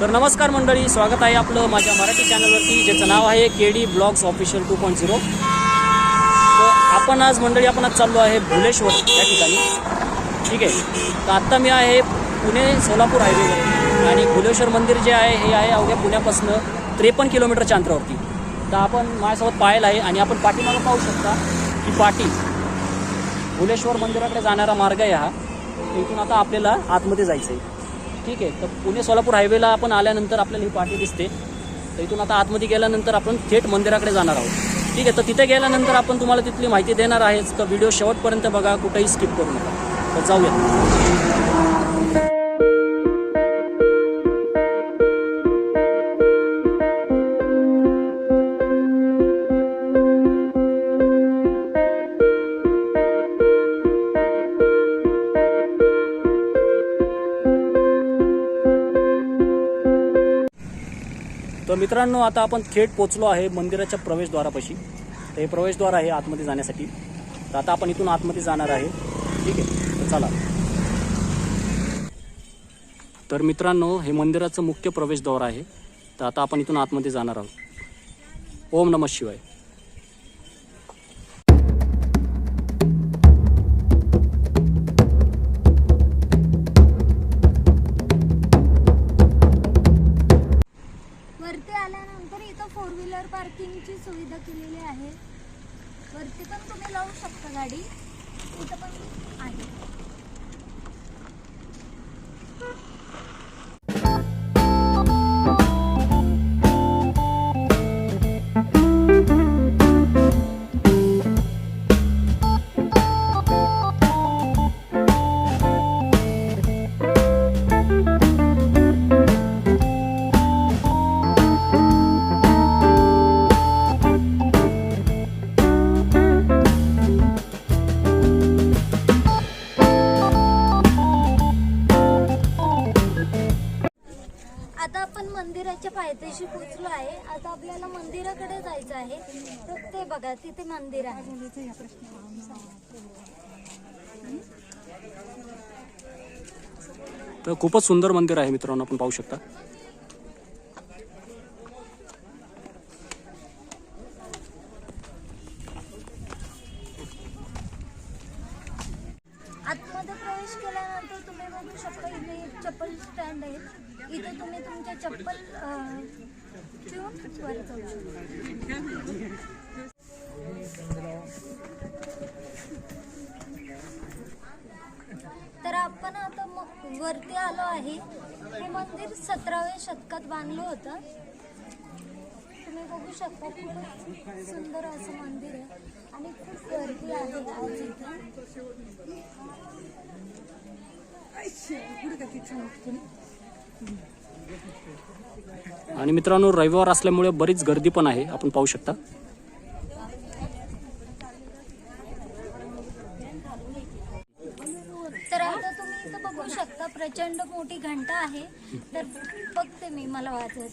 तर नमस्कार मंडळी स्वागत आहे आपलं माझ्या मराठी चॅनलवरती ज्याचं नाव आहे K D blogs official two point zero. तर आपण आज मंडळी आपण आज चाललो आहे भुलेश्वर या ठिकाणी. ठीक आहे? तर आत्ता मी आहे पुणे सोलापूर हायवेवर आणि भुलेश्वर मंदिर जे आहे हे आहे अवघ्या पुण्यापासून त्रेपन्न किलोमीटरच्या अंतरावरती. तर आपण माझ्यासोबत पाहायला आहे आणि आपण पाठीमागं पाहू शकता की पाटी भुलेश्वर मंदिराकडे जाणारा मार्ग आहे हा. इथून आता आपल्याला आतमध्ये जायचं आहे ठीक आहे. तर पुणे सोलापूर हायवेला आपण आल्यानंतर आपल्याला ही पाठी दिसते. तर इथून आता आतमध्ये गेल्यानंतर आपण थेट मंदिराकडे जाणार आहोत. ठीक आहे. तर तिथे गेल्यानंतर आपण तुम्हाला तिथली माहिती देणार आहेच. तर व्हिडिओ शेवटपर्यंत बघा. कुठेही स्किप करू नका. तर जाऊया तर मित्रांनो आता आपण थेट पोचलो आहे मंदिराच्या प्रवेशद्वारापाशी. तर हे प्रवेशद्वार आहे आतमध्ये जाण्यासाठी. तर आता आपण इथून आतमध्ये जाणार आहे. ठीक आहे? चला. तर मित्रांनो हे मंदिराचं मुख्य प्रवेशद्वार आहे. तर आता आपण इथून आतमध्ये जाणार आहोत. ओम नम शिवाय. सुविधा केलेली आहे. वरती पण तुम्ही लावू शकता गाडी. इथं पण आहे. पायथ्याशी पोचलो आहे. आता आपल्याला मंदिराकडे जायचं आहे. तर ते बघा तिथे मंदिर आहे. तर खूपच सुंदर मंदिर आहे मित्रांनो आपण पाहू शकता. आतमध्ये प्रवेश केल्यानंतर तुम्ही बघू शकता इथे एक चप्पल स्टँड आहे. इथे तुम्ही तुमच्या चप्पल ठेवून वर जाऊ शकता. तर आपण आता मग वरती आलो आहे. हे मंदिर सतराव्या शतकात बांधलं होतं. तुम्ही बघू शकता खूपच सुंदर असं मंदिर आहे. आणि खूप गर्दी आहे आज इथे. आणि मित्रांनो रविवार असल्यामुळे बरीच गर्दी पण आहे. आपण पाहू शकता. तर आता तुम्ही इथं बघू शकता प्रचंड मोठी घंटा आहे. तर बघते मी मला इथे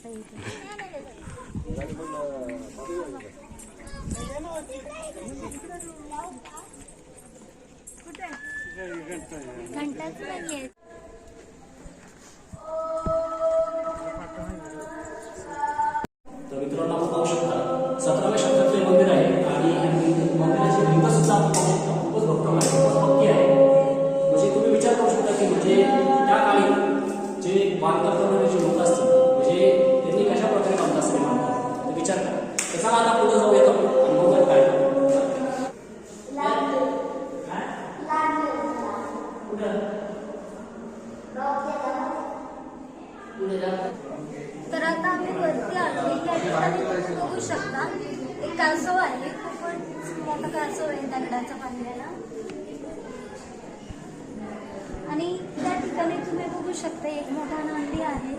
तर पाहू शकता सतराव्या मंदिर आहे आणि खूपच भक्कम आहे खूपच आहे. म्हणजे तुम्ही विचार करू शकता की म्हणजे त्या काळी जे बांधकाम तर आता आम्ही वरती आलो या ठिकाणी तुम्ही बघू शकता. एक कासव आहे. खूपच मोठा कासव आहे दगडाचा बांधलेला. आणि त्या ठिकाणी तुम्ही बघू शकता एक मोठा नंदी आहे.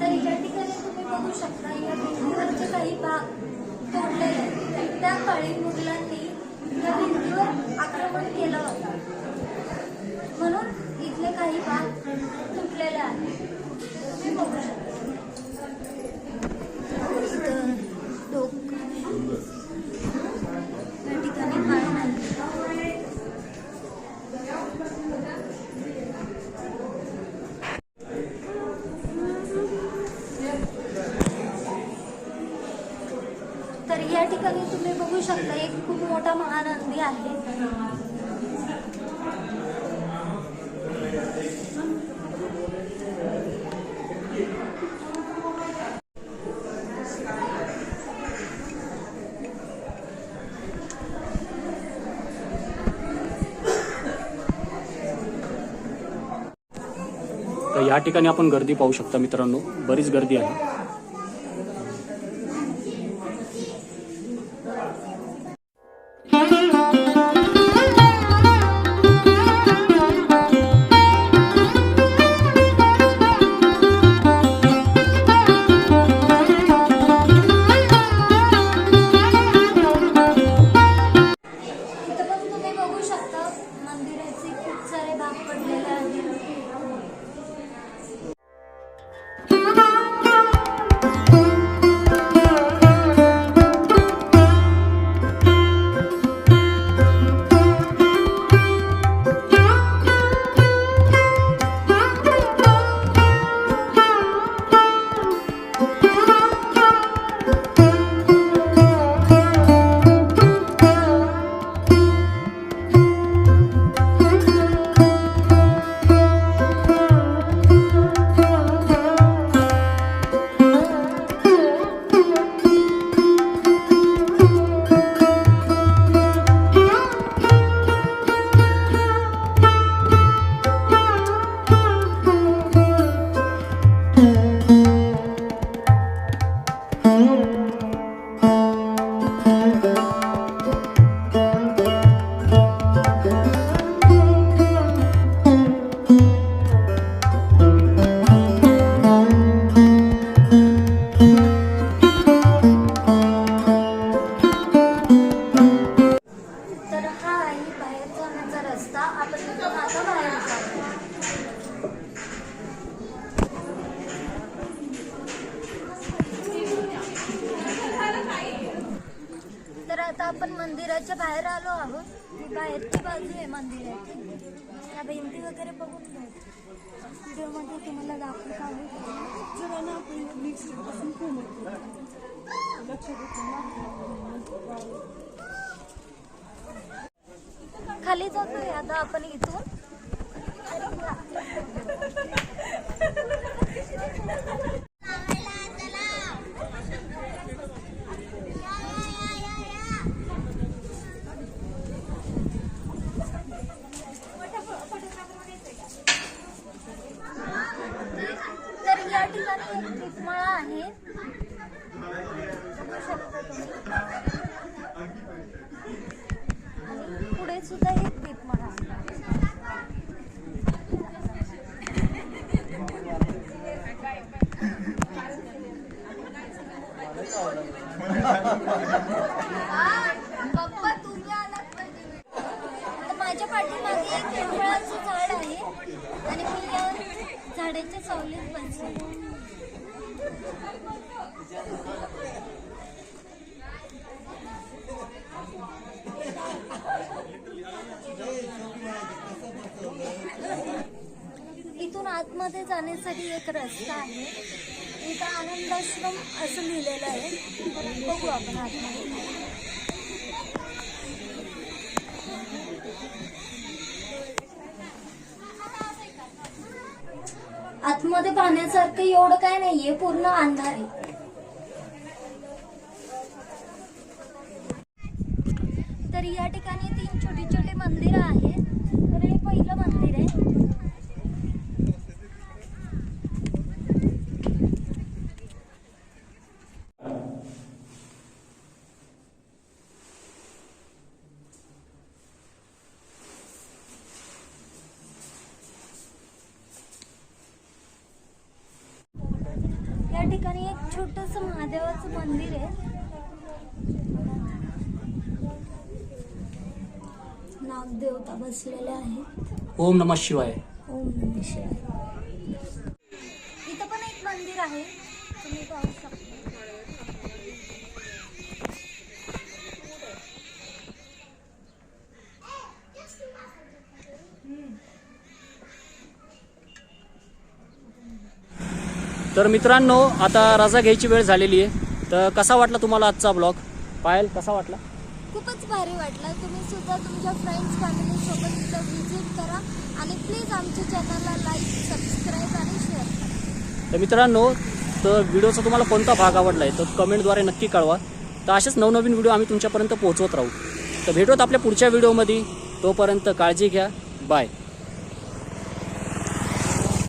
तर या ठिकाणी तुम्ही बघू शकता या भिंतीवरचे काही भाग तोडलेले आहेत. त्या काळी मुघलांनी या भिंतीवर आक्रमण केलं होतं. म्हणून इथले काही भाग तर या ठिकाणी तुम्ही बघू शकता एक खूप मोठा महानंदी आहे. या ठिकाणी आपण गर्दी पाहू शकता मित्रांनो. बरीच गर्दी आहे. मंदिराच्या बाहेर आलो आहोत. बाहेरची बाजू आहे मंदिराची. त्या भिंती वगैरे बघून घ्या. व्हिडिओमध्ये तुम्हाला दाखवत आहोत. खाली जातोय आता आपण इथून तर या ठिकाणी एक दीपमाळा आहे बघू शकता तुम्ही आणि पुढे सुद्धा एक दीपमाळा आहे पप्पा तुम्ही आलात पाहिजे आता माझ्या पाठीमागे एक पिंपळाचं झाड आहे आणि मी या झाडाच्या सावलीत बसले इथून जाण्यासाठी एक रस्ता आहे. इथं आनंदाश्रम असं लिहिलेलं आहे. बघू आपण आतमध्ये. आतमध्ये पाहण्यासारखं एवढं काय नाहीये पूर्ण अंधार आहे तर या ठिकाणी तीन छोटी छोटी मंदिरं आहेत तर हे पहिलं मंदिर आहे या ठिकाणी एक छोटस महादेवाचं मंदिर आहे. नागदेवता बसलेले आहेत. ओम नमः शिवाय. ओम नमः शिवाय. तर मित्रांनो आता रजा घ्यायची वेळ झालेली आहे. तर कसा वाटला तुम्हाला आजचा ब्लॉग पायल कसा वाटला? खूपच भारी वाटलं. तुम्ही सुद्धा तुमच्या फ्रेंड्स फॅमिली सोबत इथं व्हिजिट करा आणि प्लीज आमच्या चॅनलला लाईक सबस्क्राईब आणि शेअर करा. तर मित्रांनो तर व्हिडिओचा तुम्हाला कोणता भाग आवडला आहे तर कमेंटद्वारे नक्की कळवा. तर असेच नवनवीन व्हिडिओ आम्ही तुमच्यापर्यंत पोहोचवत राहू. तर भेटूत आपल्या पुढच्या व्हिडिओमध्ये तोपर्यंत काळजी घ्या. बाय